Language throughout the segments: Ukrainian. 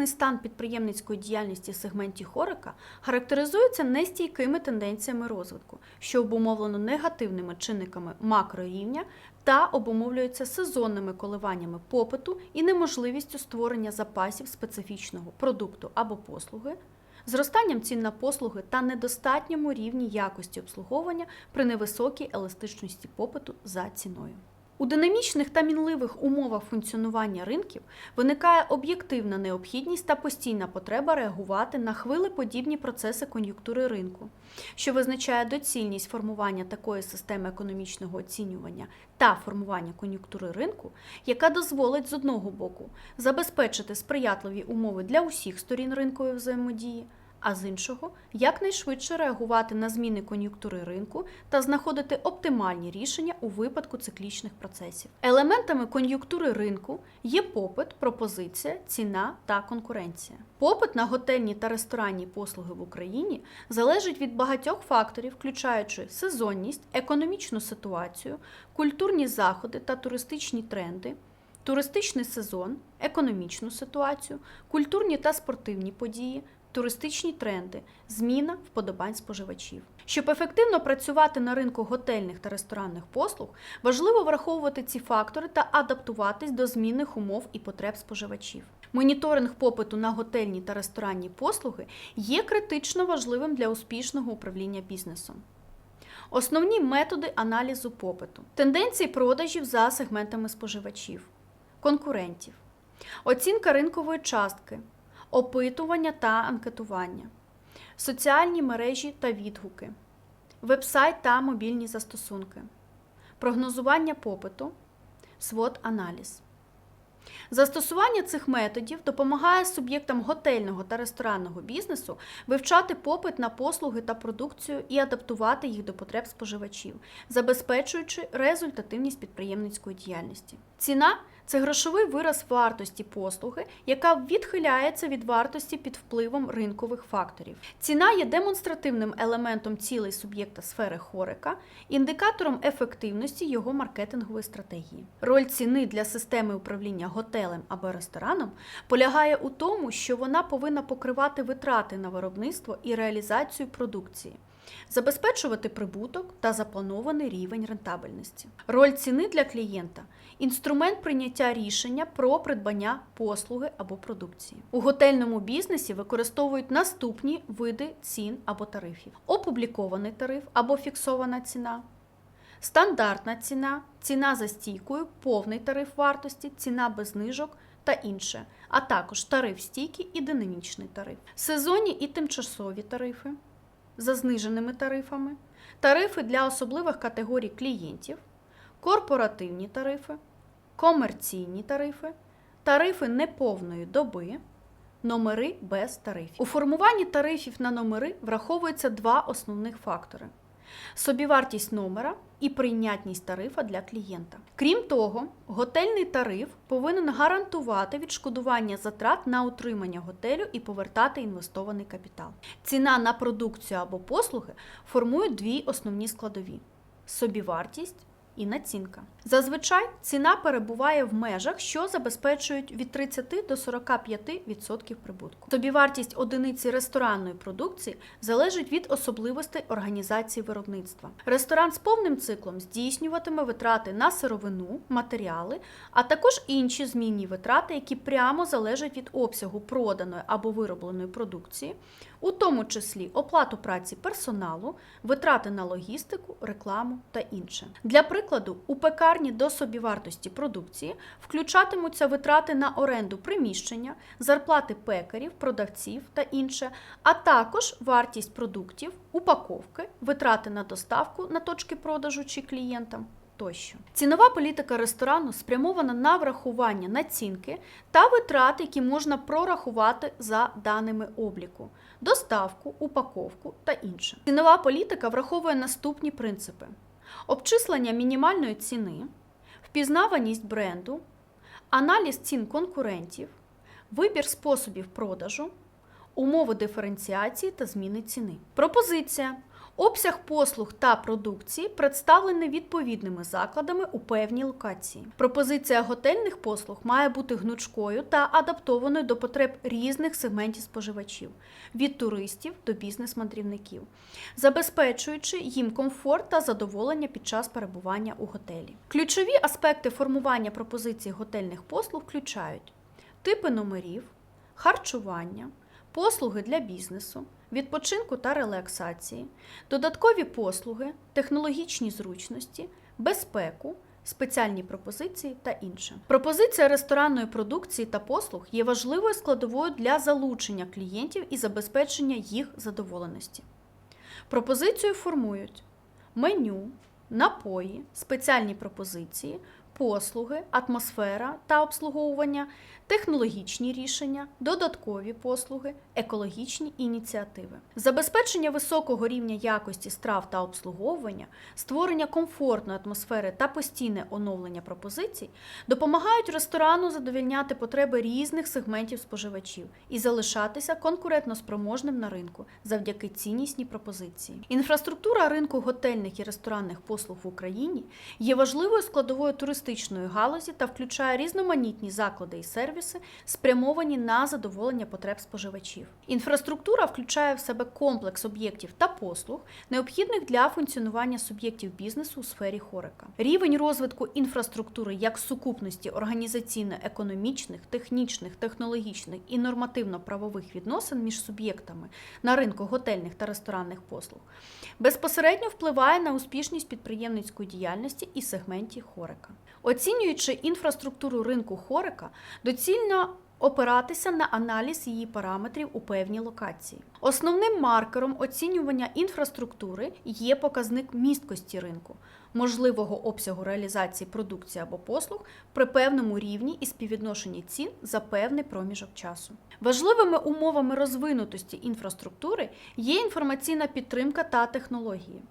Сучасний стан підприємницької діяльності в сегменті хорика характеризується нестійкими тенденціями розвитку, що обумовлено негативними чинниками макрорівня та обумовлюється сезонними коливаннями попиту і неможливістю створення запасів специфічного продукту або послуги, зростанням цін на послуги та недостатньому рівні якості обслуговування при невисокій еластичності попиту за ціною. У динамічних та мінливих умовах функціонування ринків виникає об'єктивна необхідність та постійна потреба реагувати на хвилеподібні процеси кон'юнктури ринку, що визначає доцільність формування такої системи економічного оцінювання та формування кон'юнктури ринку, яка дозволить з одного боку забезпечити сприятливі умови для усіх сторін ринкової взаємодії а з іншого якнайшвидше реагувати на зміни кон'юнктури ринку та знаходити оптимальні рішення у випадку циклічних процесів. Елементами кон'юнктури ринку є попит, пропозиція, ціна та конкуренція. Попит на готельні та ресторанні послуги в Україні залежить від багатьох факторів, включаючи сезонність, економічну ситуацію, культурні заходи та туристичні тренди. Туристичний сезон, економічну ситуацію, культурні та спортивні події, туристичні тренди, зміна вподобань споживачів. Щоб ефективно працювати на ринку готельних та ресторанних послуг, важливо враховувати ці фактори та адаптуватись до змінних умов і потреб споживачів. Моніторинг попиту на готельні та ресторанні послуги є критично важливим для успішного управління бізнесом. Основні методи аналізу попиту, тенденції продажів за сегментами споживачів, конкурентів, оцінка ринкової частки, опитування та анкетування, соціальні мережі та відгуки, вебсайт та мобільні застосунки, прогнозування попиту, свод аналіз. Застосування цих методів допомагає суб'єктам готельного та ресторанного бізнесу вивчати попит на послуги та продукцію і адаптувати їх до потреб споживачів, забезпечуючи результативність підприємницької діяльності. Ціна це грошовий вираз вартості послуги, яка відхиляється від вартості під впливом ринкових факторів. Ціна є демонстративним елементом цілей суб'єкта сфери хорика, індикатором ефективності його маркетингової стратегії. Роль ціни для системи управління готелем або рестораном полягає у тому, що вона повинна покривати витрати на виробництво і реалізацію продукції. Забезпечувати прибуток та запланований рівень рентабельності. Роль ціни для клієнта інструмент прийняття рішення про придбання послуги або продукції. У готельному бізнесі використовують наступні види цін або тарифів: опублікований тариф або фіксована ціна. Стандартна ціна, ціна за стійкою, повний тариф вартості, ціна без знижок та інше, а також тариф стійкий і динамічний тариф, сезонні і тимчасові тарифи за зниженими тарифами, тарифи для особливих категорій клієнтів, корпоративні тарифи, комерційні тарифи, тарифи неповної доби, номери без тарифів. У формуванні тарифів на номери враховуються два основних фактори: собівартість номера і прийнятність тарифа для клієнта. Крім того, готельний тариф повинен гарантувати відшкодування затрат на утримання готелю і повертати інвестований капітал. Ціна на продукцію або послуги формують дві основні складові: собівартість і націнка. Зазвичай ціна перебуває в межах, що забезпечують від 30 до 45% прибутку. Собівартість одиниці ресторанної продукції залежить від особливостей організації виробництва. Ресторан з повним циклом здійснюватиме витрати на сировину, матеріали, а також інші змінні витрати, які прямо залежать від обсягу проданої або виробленої продукції, у тому числі оплату праці персоналу, витрати на логістику, рекламу та інше. Для прикладу, у пекарні до собівартості продукції включатимуться витрати на оренду приміщення, зарплати пекарів, продавців та інше, а також вартість продуктів, упаковки, витрати на доставку на точки продажу чи клієнтам. Тощо цінова політика ресторану спрямована на врахування націнки та витрати, які можна прорахувати за даними обліку, доставку, упаковку та інше. Цінова політика враховує наступні принципи: обчислення мінімальної ціни, впізнаваність бренду, аналіз цін конкурентів, вибір способів продажу, умови диференціації та зміни ціни. Пропозиція Обсяг послуг та продукції представлений відповідними закладами у певній локації. Пропозиція готельних послуг має бути гнучкою та адаптованою до потреб різних сегментів споживачів від туристів до бізнес-мандрівників, забезпечуючи їм комфорт та задоволення під час перебування у готелі. Ключові аспекти формування пропозицій готельних послуг включають типи номерів, харчування, послуги для бізнесу, відпочинку та релаксації, додаткові послуги, технологічні зручності, безпеку. Спеціальні пропозиції та інше. Пропозиція ресторанної продукції та послуг є важливою складовою для залучення клієнтів і забезпечення їх задоволеності. Пропозицію формують меню, напої, спеціальні пропозиції, послуги, атмосфера та обслуговування, технологічні рішення, додаткові послуги, екологічні ініціативи. Забезпечення високого рівня якості страв та обслуговування, створення комфортної атмосфери та постійне оновлення пропозицій допомагають ресторану задовільняти потреби різних сегментів споживачів і залишатися конкурентноспроможним на ринку завдяки ціннісній пропозиції. Інфраструктура ринку готельних і ресторанних послуг в Україні є важливою складовою туристичної галузі та включає різноманітні заклади і сервіси, спрямовані на задоволення потреб споживачів. Інфраструктура включає в себе комплекс об'єктів та послуг, необхідних для функціонування суб'єктів бізнесу у сфері хорика. Рівень розвитку інфраструктури як сукупності організаційно-економічних, технічних, технологічних і нормативно-правових відносин між суб'єктами на ринку готельних та ресторанних послуг безпосередньо впливає на успішність підприємницької діяльності і сегменті хорика. Оцінюючи інфраструктуру ринку хорика, доцільно опиратися на аналіз її параметрів у певній локації. Основним маркером оцінювання інфраструктури є показник місткості ринку, можливого обсягу реалізації продукції або послуг при певному рівні і співвідношенні цін за певний проміжок часу. Важливими умовами розвинутості інфраструктури є інформаційна підтримка та технології,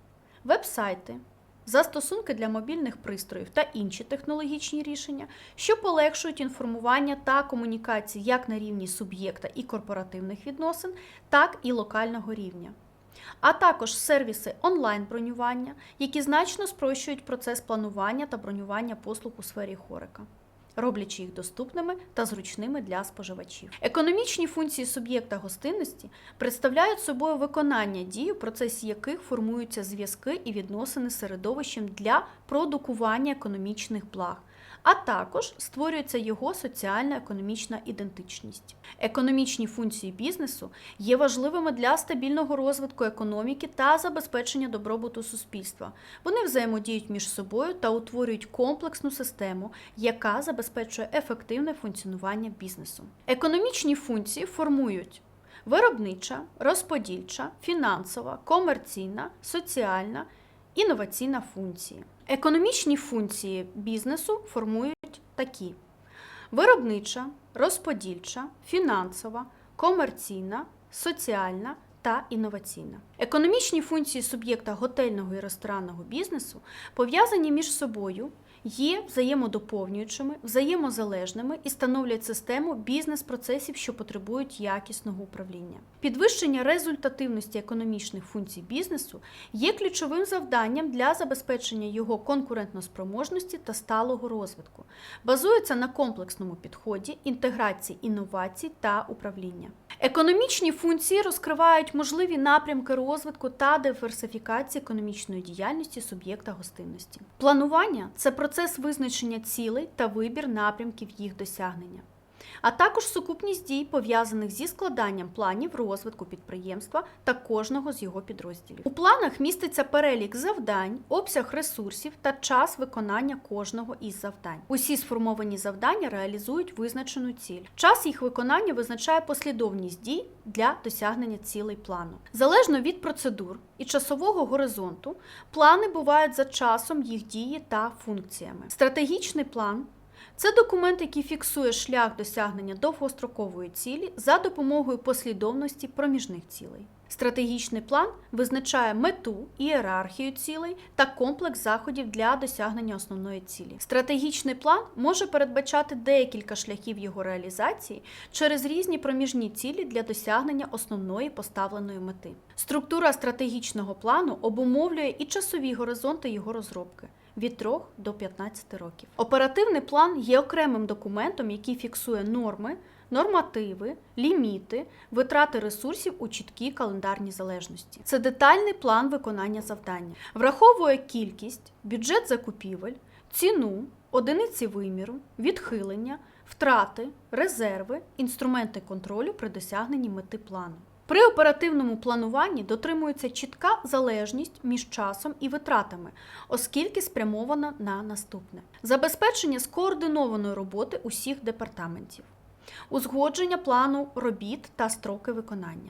веб-сайти, застосунки для мобільних пристроїв та інші технологічні рішення, що полегшують інформування та комунікації як на рівні суб'єкта і корпоративних відносин, так і локального рівня. А також сервіси онлайн-бронювання, які значно спрощують процес планування та бронювання послуг у сфері хорика роблячи їх доступними та зручними для споживачів. Економічні функції суб'єкта гостинності представляють собою виконання дій, у процесі яких формуються зв'язки і відносини з середовищем для продукування економічних благ. А також створюється його соціально-економічна ідентичність. Економічні функції бізнесу є важливими для стабільного розвитку економіки та забезпечення добробуту суспільства. Вони взаємодіють між собою та утворюють комплексну систему, яка забезпечує ефективне функціонування бізнесу. Економічні функції формують виробнича, розподільча, фінансова, комерційна, соціальна, інноваційна функція. Економічні функції бізнесу формують такі: виробнича, розподільча, фінансова, комерційна, соціальна та інноваційна. Економічні функції суб'єкта готельного і ресторанного бізнесу пов'язані між собою є взаємодоповнюючими, взаємозалежними і становлять систему бізнес-процесів, що потребують якісного управління. Підвищення результативності економічних функцій бізнесу є ключовим завданням для забезпечення його конкурентноспроможності та сталого розвитку, базується на комплексному підході, інтеграції інновацій та управління. Економічні функції розкривають можливі напрямки розвитку та диверсифікації економічної діяльності суб'єкта гостинності. Планування це процес визначення цілей та вибір напрямків їх досягнення. А також сукупність дій, пов'язаних зі складанням планів розвитку підприємства та кожного з його підрозділів. У планах міститься перелік завдань, обсяг ресурсів та час виконання кожного із завдань. Усі сформовані завдання реалізують визначену ціль. Час їх виконання визначає послідовність дій для досягнення цілей плану. Залежно від процедур і часового горизонту, плани бувають за часом їх дії та функціями. Стратегічний план це документ, який фіксує шлях досягнення довгострокової цілі за допомогою послідовності проміжних цілей. Стратегічний план визначає мету, ієрархію цілей та комплекс заходів для досягнення основної цілі. Стратегічний план може передбачати декілька шляхів його реалізації через різні проміжні цілі для досягнення основної поставленої мети. Структура стратегічного плану обумовлює і часові горизонти його розробки. Від 3 до 15 років. Оперативний план є окремим документом, який фіксує норми, нормативи, ліміти, витрати ресурсів у чіткій календарній залежності. Це детальний план виконання завдання, враховує кількість, бюджет закупівель, ціну, одиниці виміру, відхилення, втрати, резерви, інструменти контролю при досягненні мети плану. При оперативному плануванні дотримується чітка залежність між часом і витратами, оскільки спрямована на наступне: забезпечення скоординованої роботи усіх департаментів, узгодження плану робіт та строки виконання.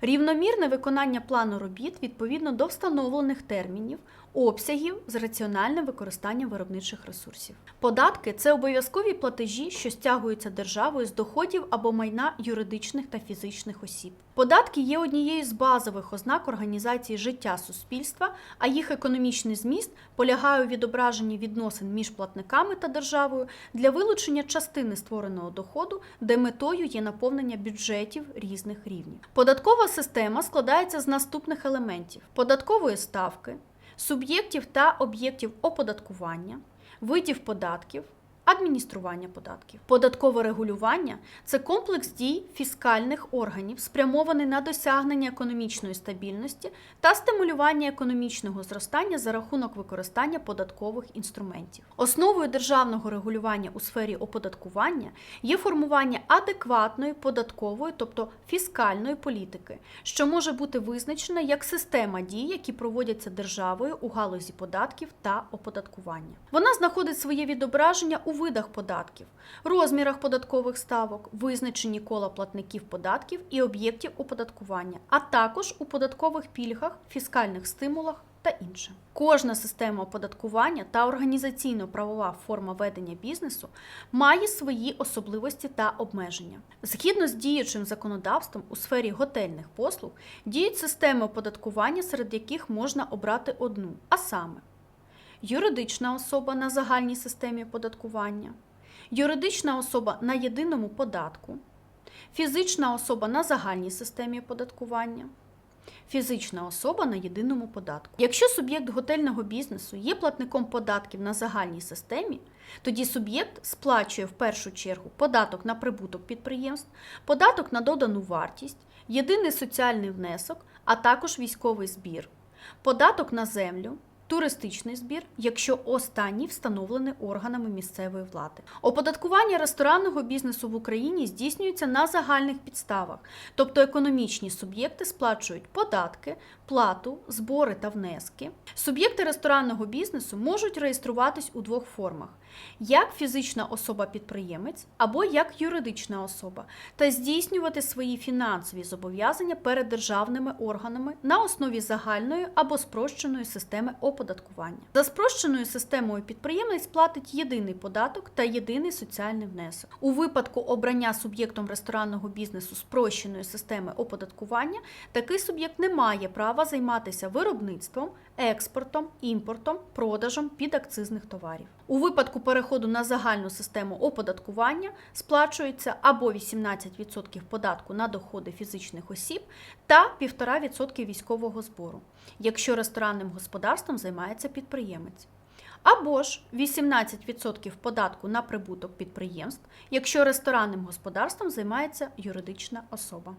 Рівномірне виконання плану робіт відповідно до встановлених термінів, обсягів з раціональним використанням виробничих ресурсів. Податки це обов'язкові платежі, що стягуються державою з доходів або майна юридичних та фізичних осіб. Податки є однією з базових ознак організації життя суспільства, а їх економічний зміст полягає у відображенні відносин між платниками та державою для вилучення частини створеного доходу, де метою є наповнення бюджетів різних рівнів. Податкова система складається з наступних елементів: податкової ставки, суб'єктів та об'єктів оподаткування, видів податків. Адміністрування податків, податкове регулювання це комплекс дій фіскальних органів, спрямований на досягнення економічної стабільності та стимулювання економічного зростання за рахунок використання податкових інструментів. Основою державного регулювання у сфері оподаткування є формування адекватної податкової, тобто фіскальної політики, що може бути визначена як система дій, які проводяться державою у галузі податків та оподаткування. Вона знаходить своє відображення у видах податків, розмірах податкових ставок, визначенні кола платників податків і об'єктів оподаткування, а також у податкових пільгах, фіскальних стимулах та інше. Кожна система оподаткування та організаційно-правова форма ведення бізнесу має свої особливості та обмеження. Згідно з діючим законодавством у сфері готельних послуг діють системи оподаткування, серед яких можна обрати одну, а саме юридична особа на загальній системі оподаткування, юридична особа на єдиному податку, фізична особа на загальній системі оподаткування. Фізична особа на єдиному податку. Якщо суб'єкт готельного бізнесу є платником податків на загальній системі, тоді суб'єкт сплачує в першу чергу податок на прибуток підприємств, податок на додану вартість, єдиний соціальний внесок, а також військовий збір, податок на землю, туристичний збір, якщо останній встановлений органами місцевої влади. Оподаткування ресторанного бізнесу в Україні здійснюється на загальних підставах, тобто економічні суб'єкти сплачують податки, плату, збори та внески. Суб'єкти ресторанного бізнесу можуть реєструватись у двох формах: як фізична особа-підприємець або як юридична особа, та здійснювати свої фінансові зобов'язання перед державними органами на основі загальної або спрощеної системи оподаткування. За спрощеною системою підприємець платить єдиний податок та єдиний соціальний внесок. У випадку обрання суб'єктом ресторанного бізнесу спрощеної системи оподаткування такий суб'єкт не має права займатися виробництвом, експортом, імпортом, продажем підакцизних товарів. У випадку переходу на загальну систему оподаткування сплачується або 18% податку на доходи фізичних осіб та 1,5% військового збору, якщо ресторанним господарством займається підприємець. Або ж 18% податку на прибуток підприємств, якщо ресторанним господарством займається юридична особа.